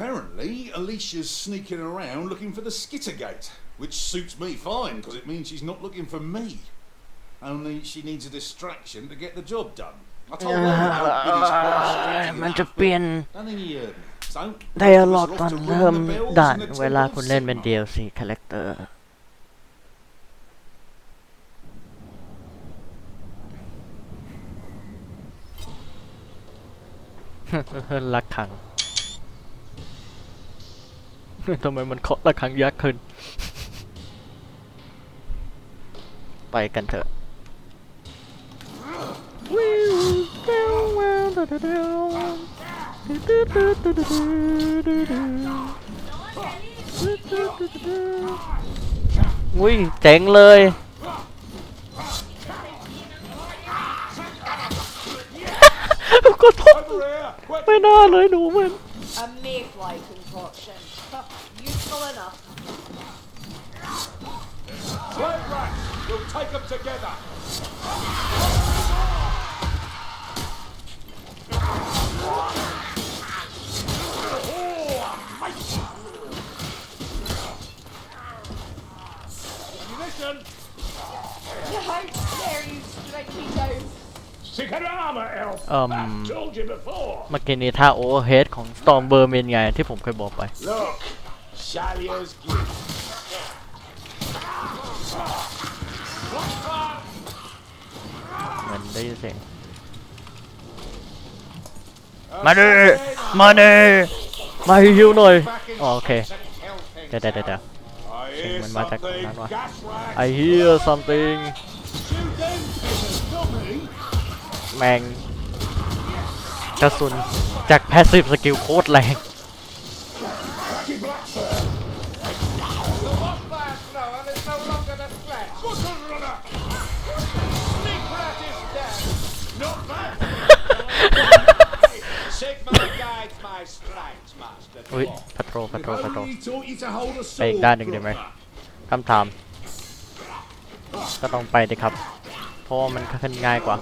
Apparently, Alicia's sneaking around looking for the Skittergate, which suits me fine because it means she's not looking for me. Only she needs a distraction to get the job done. I told her how big his cross มันจะเปลี่ยน Don't think he heard me. So, ไดอะล็อกตอนเริ่มด่านเวลาคุณเล่นเป็น DLC Character ระฆัง ทำไมมันเคาะระฆังยักษ์ขึ้น ไปกันเถอะอุ้ยเจ๋งเลยก็ทบ Over here! Quick! ไม่น่าเลยหนูมัน Play right! We'll take them together! Ammunition! How dare you strike me down? Sick of armor, elf. เอ่ม Told you before. เมื่อกี้นี้ท่าโอเวอร์เฮดของ Storm b e r เป็นไงที่ผมเคยบอกไป Look, Shalier's gift. ได้ยินเสียงมาดิมาดิมาฮิวหน่อยอ๋อโอเคเดี๋ยวเดี๋ยวเดี๋ยว I hear hear Mình mà chắc something. cũng nói. Gas rat. I hear something Shoot them, Peter, not me. แมงกระสุนจากแพสซีฟสกิลโคตรแรง อุ้ยพัทโรพัทโรพัทโร Only taught you to hold a ไปอีก sword, ด้านหนึ่งได้ไหม brother. คำถาม ก็ต้องไปดิครับ เพราะว่ามันขึ้นง่ายกว่า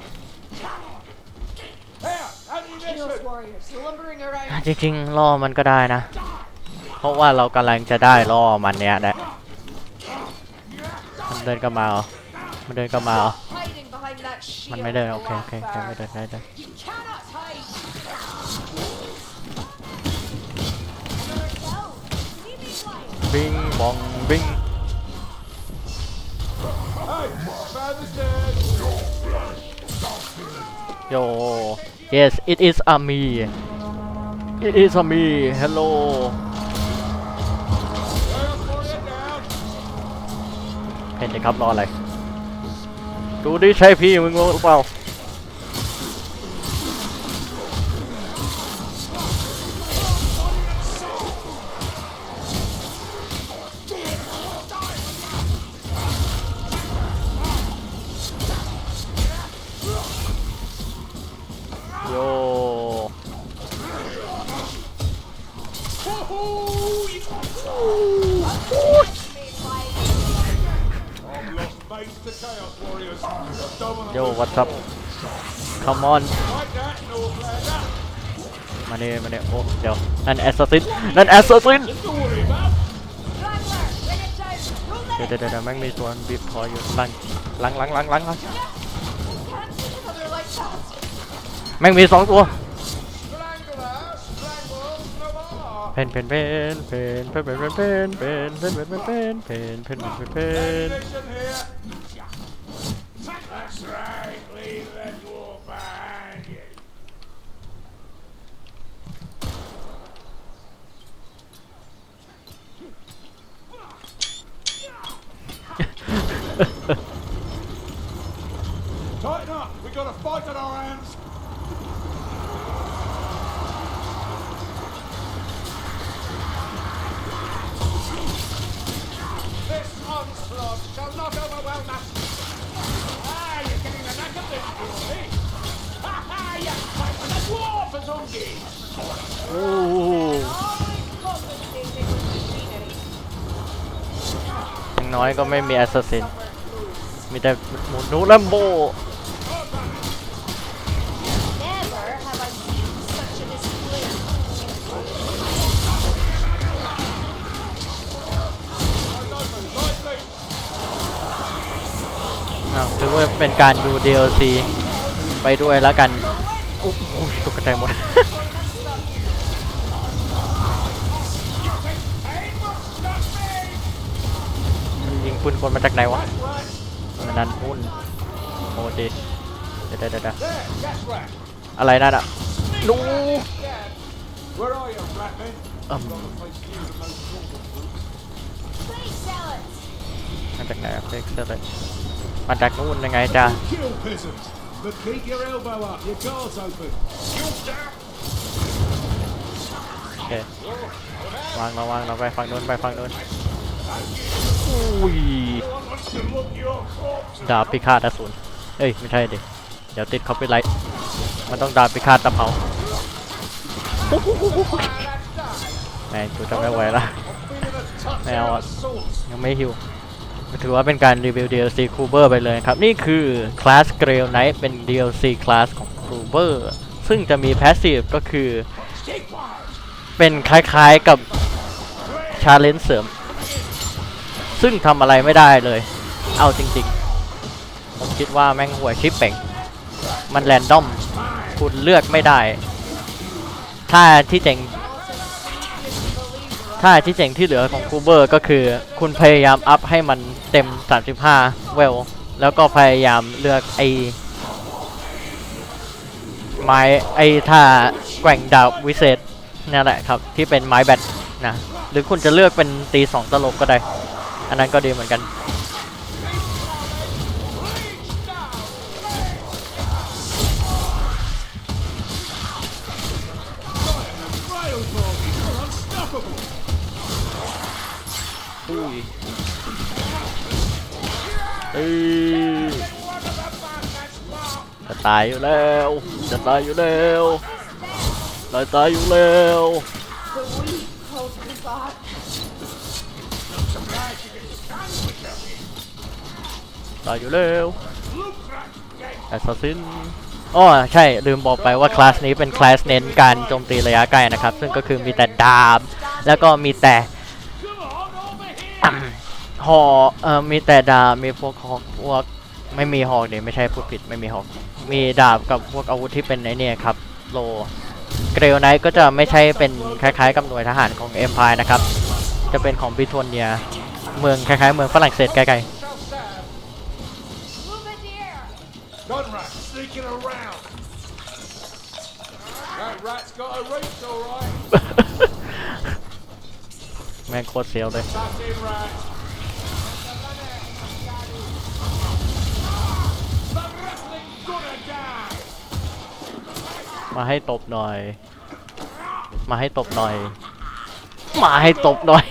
Here, ammunition! Chaos warriors lumbering around. จริงๆล่อมันก็ได้นะ เพราะว่าเรากำลังจะได้ล่อมันเนี้ยแหละมันเดินกลับมาเหรอมันเดินกลับมาเหรอ Hiding behind that shield. มันไม่เดิน of โอเคโอเคโอเค Blackfire. ไม่เดินไม่เดิ บิงบองบิงโย yes it is a me it is a me hello เห็นไหมครับรออะไร ดูดิใช่พี่มึงรู้เปล่า come on Like that, Northlander. มาเนี่ยมาเนี่ยโอ้เดี๋ยว นั่นแอสซัสซิน นั่นแอสซัสซิน เดี๋ยวเดี๋ยวเดี๋ยวแม่งมีตัวบีบคออยู่หลังหลังหลังหลังหลังหลังแม่งมีสองตัวเพนเพนเพนเพนเพนเพนเพนเพนเพนเพนเพนเพนเพนเพน 'Tighten up. We got a fight on our hands. This onslaught shall not overwhelm us. Ah, you're getting the knack of this, Dwarfy. Ha ha, you fight with a dwarf as Ungi. โอ้โห Always compensating with machinery. อย่างน้อยก็ไม่มีแอสซัสซิน Somewhere close. มีแต่หมูนูแลมโบถือว่าเป็นการดู DLC ไปด้วยแล้วกันอุ๊บตกใจหมดยิงปืนคนมาจากไหนวะ มันนั้นพุ่นโอ้ดิเดี๋ยวเดี๋ยวเดี๋ยว There, that's right. อะไรนั่นอะนู Where are you, Ratman? อืม Please sell it. มาจากไหนอะเฟกเซอร์เลยมาจากนู่นยังไงจ้า Kill peasants, but keep your elbow up. Your guard's open. โอเควางเราวางเราไปฝั่งนู้นไปฝั่งนู้น อุ้ยดาบพิฆาตอสูรเอ้ย ไม่ใช่ดิเดี๋ยวติดคอปปี้ไลท์มันต้องดาบพิฆาตตะเภาแม่กูจะไม่ไหวละไม่เอาอะยังไม่หิวถือว่าเป็นการรีวิว DLC c o o b e r ไปเลยครับ นี่คือคลาส g r a i l Knight เป็น DLC คลาสของ c o o b e r ซึ่งจะมี Passive ก็คือ เป็นคล้ายๆกับ Challenge เสริม ซึ่งทำอะไรไม่ได้เลย เอาจริงๆ ผมคิดว่าแม่งหัวชิปเป่ง มันแรนดอม คุณเลือกไม่ได้ ถ้าที่เจ๋งถ้าที่เจ๋งที่เหลือของคูเบอร์ก็คือคุณพยายามอัพให้มันเต็ม 35 เวล แล้วก็พยายามเลือกไอไม้ไอท่าแกว่งดาบวิเศษนั่นแหละครับ ที่เป็นไม้แบตนะ หรือคุณจะเลือกเป็นตีสองตลบก็ได้ อันนั้นก็ดีเหมือนกันอุ้ยเอ้ยจะตายอยู่แล้ว จะตายอยู่แล้วจะตายอยู่แล้ว ตายอยู่แล้วแอสซัสซินอ๋อใช่ลืมบอกไปว่าคลาสนี้เป็นคลาสเน้นการโจมตีระยะไกลนะครับ ซึ่งก็คือมีแต่ดาบ แล้วก็มีแต่หอเอ่อมีแต่ดาบมีพวกหอกพวกไม่มีหอกเดี๋ยวไม่ใช่พูดผิดไม่มีหอก มีดาบกับพวกอาวุธที่เป็นไอเนี่ยครับโลเกรลไนท์ก็จะไม่ใช่เป็นคล้ายๆกับหน่วยทหารของเอ็มพายนะครับ จะเป็นของบิทโทเนียเมืองคล้ายๆเมืองฝรั่งเศสใกล้ Shall rat sneaking around. That rat's got a reach, all right. ๆแม่งโคตรเสียวเลย Tuck in, rat. The wrestling's gonna die. มาให้ตบหน่อย มาให้ตบหน่อย มาให้ตบหน่อย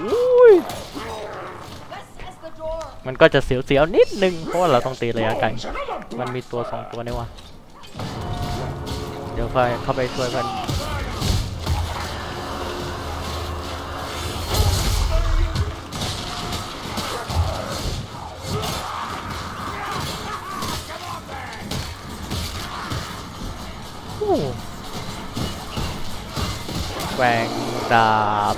อุ้ย มันก็จะเสียวๆนิดนึง เพราะว่าเราต้องตีระยะไกล มันมีตัวสองตัวนี่วะเดี๋ยวค่อยเข้าไปช่วยกันแกว่งดาบ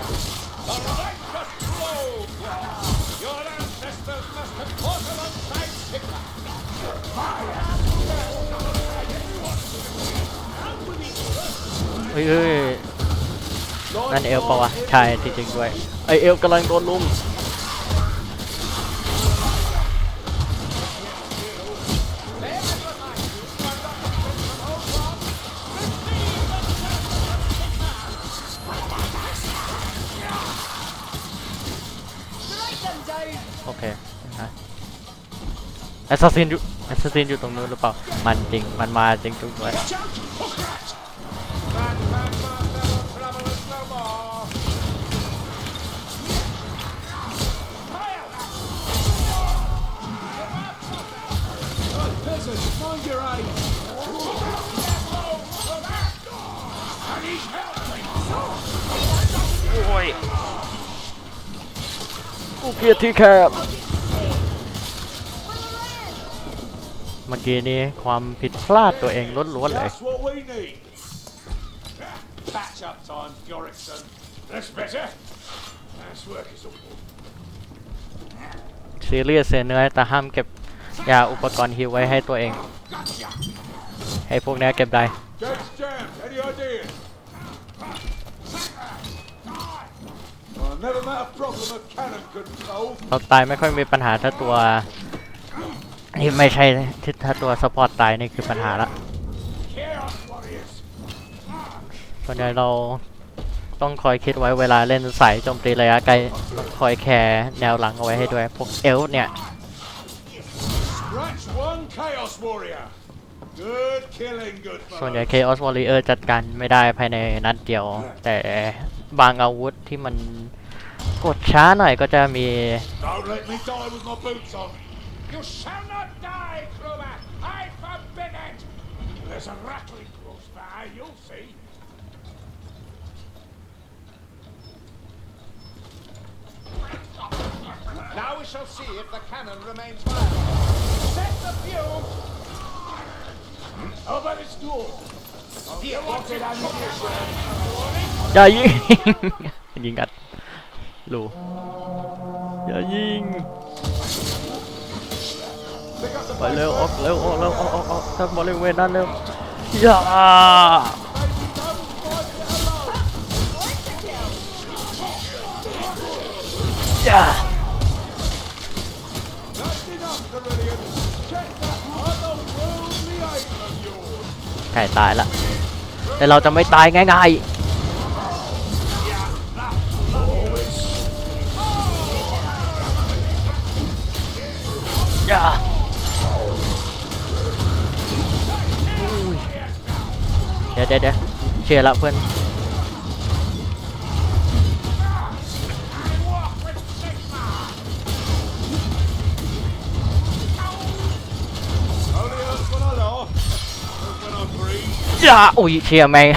เฮ้ยเฮ้ยนั่นเอลปะวะ ใช่จริงๆด้วย ไอเอลกำลังโดนลุมโอเคนะแอสซัสซินอยู่ สตินอยู่ตรงนู้นหรือเปล่า มันจริง มันมาจริงทุกคนโอ้ยกูเพียที่แคบ เมื่อกี้นี้ความผิดพลาดตัวเองล้วนๆเลย That's what we need. Patch up time, Gorrickson. That's better. Nice work is all. ซีเรียสเสียเนื้อแต่ห้ามเก็บยาอุปกรณ์ฮิวไว้ให้ตัวเอง ให้พวกเนี้ยเก็บได้ Gates jammed. Any ideas? Oh, never met a problem a cannon couldn't solve. เราตายไม่ค่อยมีปัญหาถ้าตัว นี่ไม่ใช่ที่ถ้าตัวสปอร์ตตายนี่คือปัญหาละ Chaos warriors. ส่วนใหญ่เราต้องคอยคิดไว้เวลาเล่นสายโจมตีระยะไกลต้องคอยแคร์แนวหลังเอาไว้ให้ด้วย พวกเอลฟ์เนี่ย Scratch one chaos warrior. Good killing, good ส่วนใหญ่ fellow. Chaos Warrior จัดการไม่ได้ภายในนัดเดียว แต่บางอาวุธที่มันกดช้าหน่อยก็จะมี Don't let me die with my boots on. You shall not die, Kruber. I forbid it. There's a rattling close by. You'll see. Now we shall see if the cannon remains viable. Set the fuse. Over its door. Here, what's it ammunition? อย่ายิง ยิงอัดรูอย่ายิง Pick up the ไปเร็วออกเร็วออกเร็วออกออกออกถ้าบริเวณนั้นเร็วอย่าอย่า That's enough, Carillion. Check that otherworldly aim of yours. ใกล้ตายละแต่เราจะไม่ตายง่ายๆ เดี๋ยวเดี๋ยวเดี๋ยวเชียร์ละเพื่อน Only hurts when I laugh. Hurts when I breathe. อย่าอุ้ยเชียร์แม่ง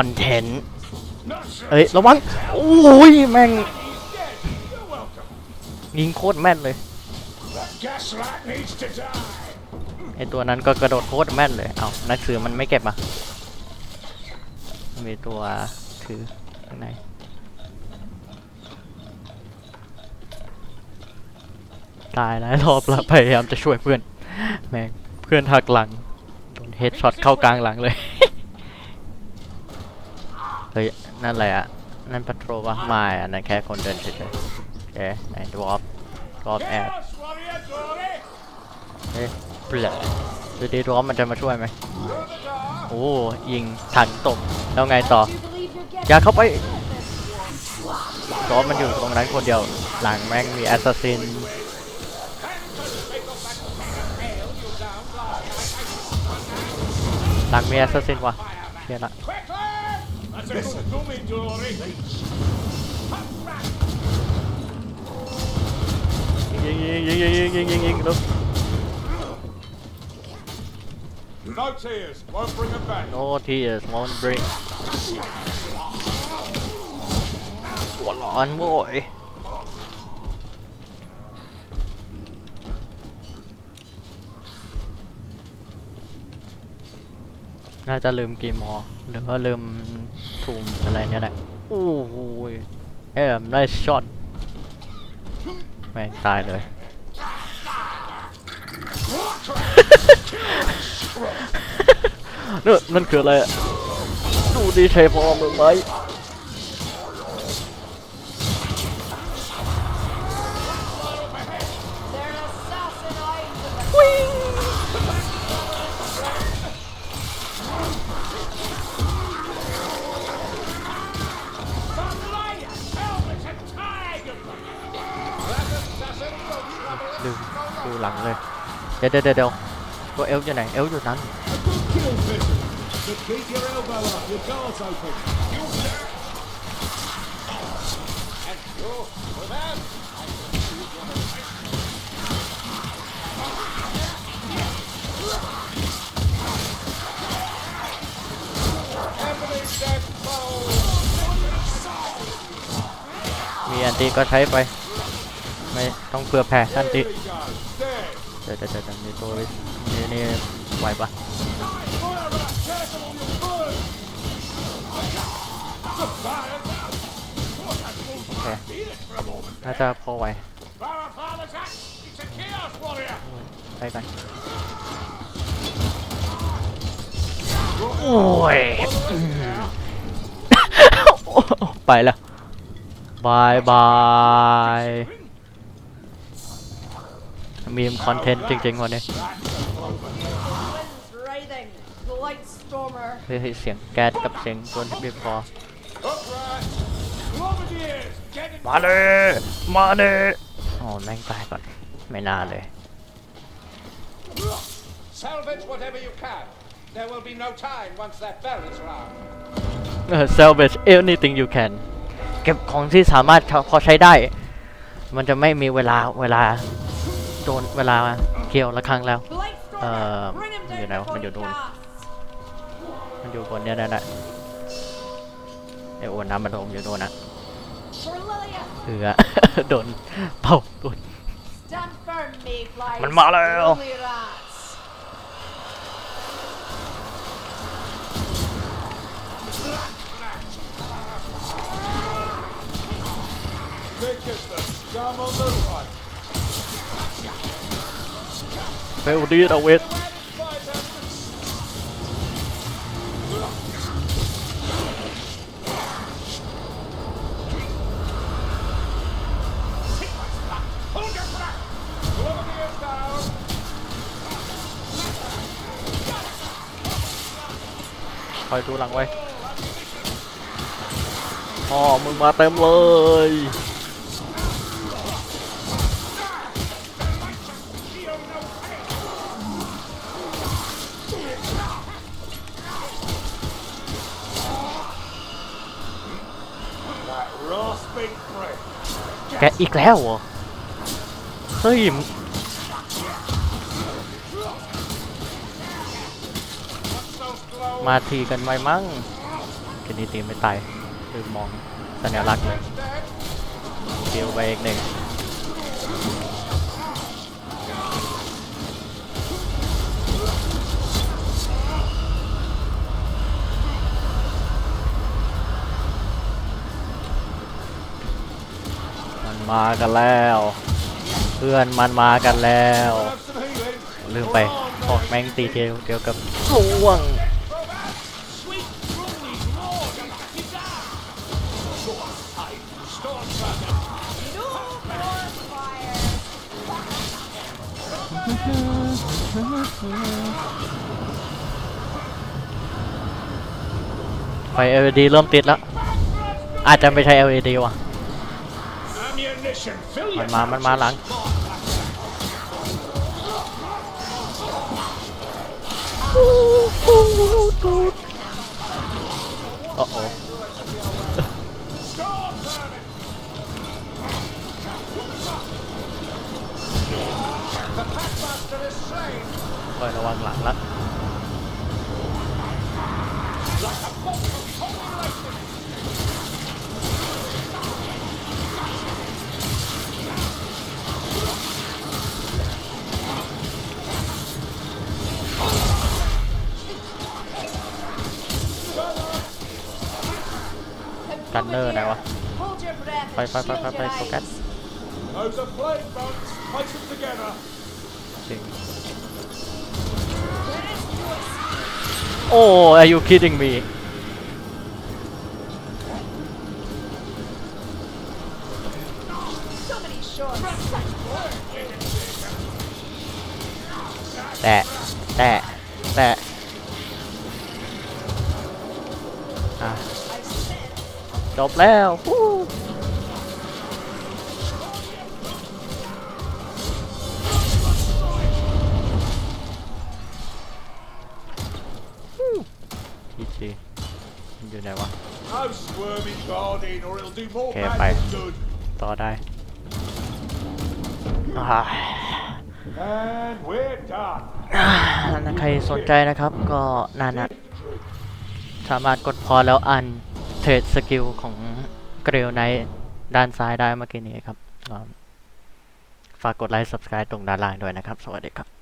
อนเทนต์เอ้ยระวังโอ้ยแม่งยิงโคตรแม่นเลยไอตัวนั้นก็กระโดดโคตรแม่นเลยเอ้านักสือมันไม่เก็บอะมีตัวถือข้างในตายแล้วรอบละพยายามจะช่วยเพื่อนแม่งเพื่อนหักหลังโดนเฮดช็อตเข้ากลางหลังเลย เฮ้ย นั่นอะไรอะนั่นปัตโตรวะไม่อะนั่นแค่คนเดินเฉยๆโอเคไหนดวอฟดวอฟแอด Chaos warrior, glory! เฮ้ยเปลือกดูดีดวอฟมันจะมาช่วยไหมโอ้ยิงถังตกแล้วไงต่อ อย่าเข้าไปดวอฟมันอยู่ตรงนั้นคนเดียว หลังแม่งมีแอสซัสซินหลังมีแอสซัสซินวะเชียร์ละ That's a good dummy, glory. ยิงยิงยิงยิงยิงยิงยิงลุก No tears. Won't bring them back. โนทีเอสม น่าจะลืมกีมอหรือว่าลืมทูมอะไรเนี่ยแหละโอ้โหยเอ็มได้ช็อตแม่งตายเลย นั่นนั่นคืออะไรดูดีใช่พอมึงไหม เดี๋ยวเดี๋ยวเดี๋ยวตัวเอลอยู่ไหนเอลอยู่นั้นมีอันตีก็ใช้ไป ไม่ต้องเผื่อแผ่อันตี ดี๋ยวเดี๋ยวเดี๋ยวมีตัวนี่นี่ไหวปะ Fire for that castle on your bird. The fire. What a fool. โอเค Beat it for a moment. น่าจะพอไหว Power father's axe. It's a chaos warrior. ไปกันโอ้ยไปแล้วบายบาย มีมคอนเทนต์จริงๆวันนี้ Wind's writhing. The light stormer. เฮ้ยเสียงแก๊สกับเสียงตัวที่ไม่พอ Upright. Grenadiers. Get it. มาเลยมาเลยโอ้แม่งตายก่อน ไม่น่าเลย Salvage whatever you can. There will be no time once that bell is rung. เออ salvage anything you can เก็บของที่สามารถพอใช้ได้ มันจะไม่มีเวลาเวลา โดนเวลาเกลียวละครั้งแล้ว เอ่อมันอยู่ไหนวมันอยู่โดนมันอยู่บนเนี้ยนั่นแหละไอโอนน้ำมันลมอยู่โดนนะเอือโดนเป่าโดนมันมาแล้วเฟลดีดเอาเวท Fighter. คอย แกอีกแล้วเหรอ เฮ้ยมาทีกันไวมั้งเคนนี้ตีไม่ตายลืมมองสัญลักษณ์เลยเดียวไปอีกหนึ่ง มากันแล้ว เพื่อนมันมากันแล้ว ลืมไปออกแม่งตีเทียวเดียวกับล่วงไฟ LED เริ่มติดแล้ว อาจจะไม่ใช่ LED ว่ะ มันมา มันมาหลัง โอ้โหคอยระวังหลังละ จันเนอร์ไหนวะ ไปไปไปไปไปโฟกัสจริงโอ้ are you kidding me แต่แต่แต่ จบแล้วฮู้ทีจีมันอยู่ไหนวะ No squirming guarding or it'll do more Okay, bad bye. than good. ต่อได้อ่า And we're done. อ่าถ้าใครสนใจนะครับก็นั่นนะสามารถกดพอแล้วอันเท รดสกิลของเกรลไนด้านซ้ายได้เมื่อกี้นี้ครับ ฝากกดไลค์ subscribe ตรงด้านล่างด้วยนะครับ สวัสดีครับ